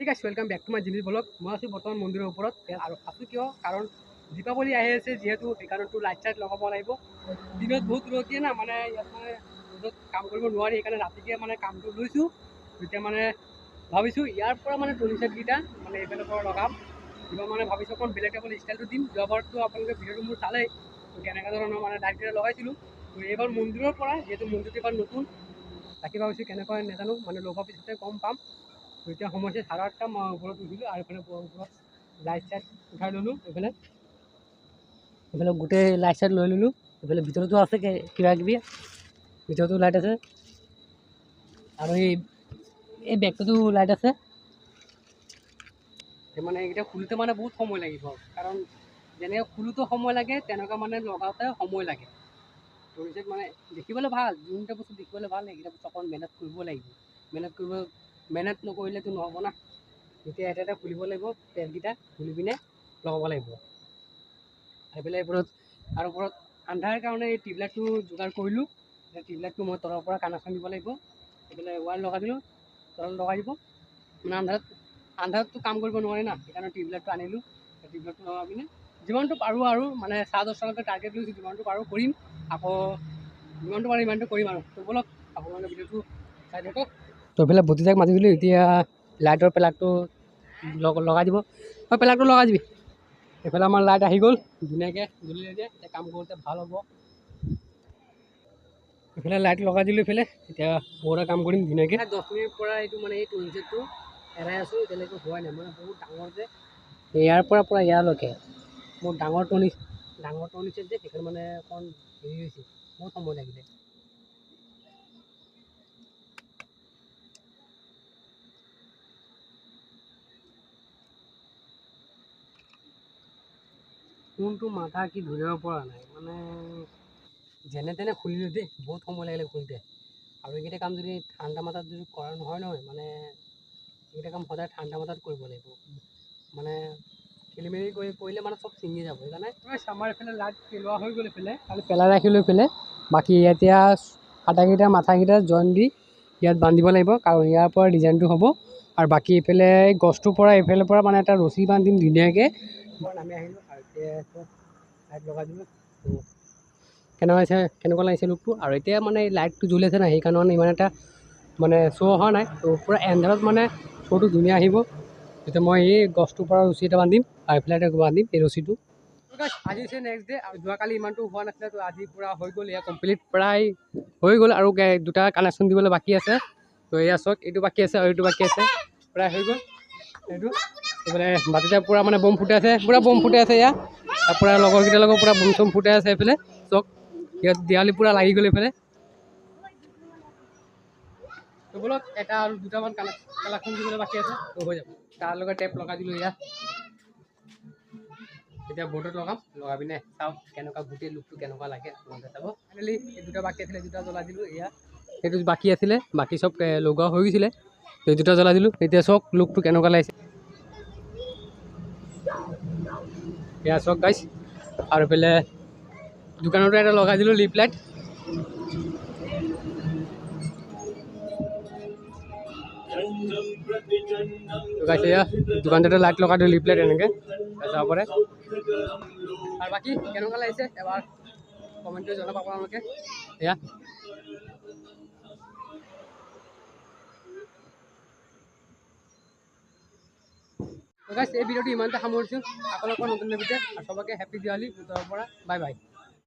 ঠিক আছে welcome back to my জিনিছ ব্লগ মই আছোঁ বৰ্তমান মন্দিৰৰ ওপৰত আৰু আছোঁ কিয়? কাৰণ দীপাৱলী আহি আছে যিহেতু সেইকাৰণেতো লাইট চাইট লগাব লাগিব। দিনত বহুত ৰ'দ দিয়ে না মানে ইয়াত মানে ৰ'দত কাম কৰিব নোৱাৰি সেইকাৰণে ৰাতিকে মানে কামটো লৈছোঁ। এতিয়া মানে ভাবিছোঁ ইয়াৰ পৰা মানে টনি চেটকেইটা মানে এইফালৰ পৰা লগাম। কিবা মানে ভাবিছোঁ অকণ বেলেগ টাইপৰ ষ্টাইলটো দিম। যোৱাবাৰতো আপোনালোকে ভিডিঅ'টো মোৰ চালেই কেনেকুৱা ধৰণৰ মানে লাইটকেইটা লগাইছিলোঁ। তো এইবাৰ মন্দিৰৰ পৰা যিহেতু মন্দিৰটো এবাৰ নতুন তাকে ভাবিছোঁ কেনেকুৱা নাজানো মানে লগোৱাৰ পিছতে গম পাম। এতিয়া হৈছে চাৰে আঠটা মই ওপৰত উঠিলোঁ আৰু এইফালে ওপৰত লাইট চাইট উঠাই ল'লোঁ এইফালে। এইফালে গোটেই লাইট চাইট লৈ ল'লোঁ এইফালে ভিতৰতো আছে কিবা কিবি ভিতৰতো লাইট আছে। আৰু এই এই বেগটোতো লাইট আছে। মানে এইকেইটা খোলোতে মানে বহুত সময় লাগিব কাৰণ যেনেকৈ খোলোতে সময় লাগে তেনেকুৱা মানে লগাওঁতে সময় লাগে। তৰিছত মানে দেখিবলৈ ভাল যোনটা বস্তু দেখিবলৈ ভাল সেইকেইটা বস্তু অকণ মেহনত কৰিব লাগিব। মেহনত কৰিব মেহনত নকৰিলেতো নহ'ব না। এতিয়া এটা এটা খুলিব লাগিব তেলকেইটা খুলি পিনে লগাব লাগিব। সেইফালে এইবোৰত আৰু ওপৰত আন্ধাৰ কাৰণে এই টিউবলাইটটো যোগাৰ কৰিলোঁ। এতিয়া টিউবলাইটটো মই তলৰ পৰা কানেকশ্যন দিব লাগিব। এইফালে ৱায়াৰ লগাই দিলোঁ তলত লগাই দিব। মানে আন্ধাৰত আন্ধাৰততো কাম কৰিব নোৱাৰি না সেইকাৰণে টিউবলাইটটো আনিলোঁ। টিউবলাইটটো লগাই পিনে যিমানটো পাৰোঁ আৰু মানে চাৰে দহটালৈকে টাৰ্গেট লৈছোঁ যিমানটো পাৰোঁ কৰিম। আকৌ যিমানটো পাৰোঁ ইমানটো কৰিম আৰু। তো ব'লক আপোনালোকে ভিডিঅ'টো চাই থাকক। তো এইফালে ভতিজাক মাতি দিলোঁ এতিয়া লাইটৰ পেলাকটো লগ- লগাই দিব। তই পেলাকটো লগাই দিবি। এইফালে আমাৰ লাইট আহি গ'ল ধুনীয়াকৈ জ্বলিলে এতিয়া কাম কৰোঁতে ভাল হ'ব। এইফালে লাইট লগাই দিলোঁ এইফালে এতিয়া বহুতে কাম কৰিম ধুনীয়াকৈ। দহ মিনিট পৰা এইটো মানে এই টুইনছেটটো এৰাই আছোঁ এতিয়ালৈকে হোৱাই নাই। মানে বহুত ডাঙৰ যে। ইয়াৰ পৰা পৰা ইয়ালৈকে? বহুত ডাঙৰ টনি ডাঙৰ টনিছেট যে সেইকাৰণে মানে অকণ হেৰি হৈছে বহুত সময় লাগিলে। কোনটো মাথা কি ধৰিব পৰা নাই। মানে যেনে তেনে খুলিলোঁ দেই বহুত সময় লাগিলে খুলোঁতে। আৰু এইকেইটা কাম যদি ঠাণ্ডা মাথাত যদি কৰা নহয় নহয় মানে এইকেইটা কাম সদায় ঠাণ্ডা মাথাত কৰিব লাগিব। মানে খেলি মেলি কৰি কৰিলে মানে চব ছিঙি যাব সেইকাৰণে আমাৰ এইফালে লাইট পেলোৱা হৈ গ'ল এইফালে। খালি পেলাই ৰাখিলোঁ এইফালে। বাকী এতিয়া আটাইকেইটা মাথাকেইটা জইন দি ইয়াত বান্ধিব লাগিব কাৰণ ইয়াৰ পৰা ডিজাইনটো হ'ব। আৰু বাকী এইফালে এই গছটোৰ পৰা এইফালৰ পৰা মানে এটা ৰছী বান্ধিম ধুনীয়াকৈ। নামি আহিলোঁ। কেনেকুৱা হৈছে কেনেকুৱা লাগিছে লুকটো আৰু এতিয়া মানে লাইটটো জ্বলি আছে না সেইকাৰণে মানে ইমান এটা মানে শ্ব' অহা নাই। তো পূৰা এন্ধাৰত মানে শ্ব'টো ধুনীয়া আহিব। এতিয়া মই এই গছটোৰ পৰা ৰছী এটা বান্ধিম আৰু এটা বান্ধিম এই ৰছীটো। আজি হৈছে নেক্সট ডে আৰু যোৱাকালি ইমানটো হোৱা নাছিলে তো আজি পূৰা হৈ গ'ল এয়া কমপ্লিট প্ৰায় হৈ গ'ল আৰু দুটা কানেকশ্যন দিবলৈ বাকী আছে। তো এয়া চাওক এইটো বাকী আছে আৰু এইটো বাকী আছে প্ৰায় হৈ গ'ল। এইটো এইফালে বাতিতে পূৰা মানে বম ফুটাই আছে পূৰা বম ফুটাই আছে এয়া আৰু পূৰা লগৰকেইটাৰ লগত পূৰা বম চম ফুটাই আছে এইফালে চাওক ইয়াত দেৱালী পূৰা লাগি গ'ল এইফালে। তো ব'লক এটা আৰু দুটামান কানেক কালেকশ্যন দিবলৈ বাকী আছে তো হৈ যাব। তাৰ লগত টেপ লগাই দিলোঁ ইয়াত এতিয়া বৰ্ডত লগাম লগাই পিনে চাওক কেনেকুৱা গোটেই লুকটো কেনেকুৱা লাগে আপোনালোকে চাব। ফাইনেলি এই দুটা বাকী আছিলে দুটা জ্বলাই দিলোঁ এয়া সেইটো বাকী আছিলে বাকী এ, লগোৱা হৈ গৈছিলে। এই দুটা জ্বলাই দিলোঁ এতিয়া চাওক লুকটো কেনেকুৱা লাগিছে। এয়া চাওক গাইছ আৰু এইফালে দোকানতো এটা লগাই দিলোঁ লিপ লাইট লগাইছে এয়া দোকানটোতে লাইট লগাই দিলোঁ লিপ লাইট এনেকৈ। যাব পাৰে। আৰু বাকী কেনেকুৱা লাগিছে? এবাৰ কমেণ্ট কৰি জনাব আপোনালোকে। এয়া। Guys, এই ভিডিঅ'টো ইমানতে সামৰিছোঁ। আপোনালোকৰ নতুন ভিডিঅ' আৰু চবকে হেপী দিৱালী বুটৰ পৰা বাই বাই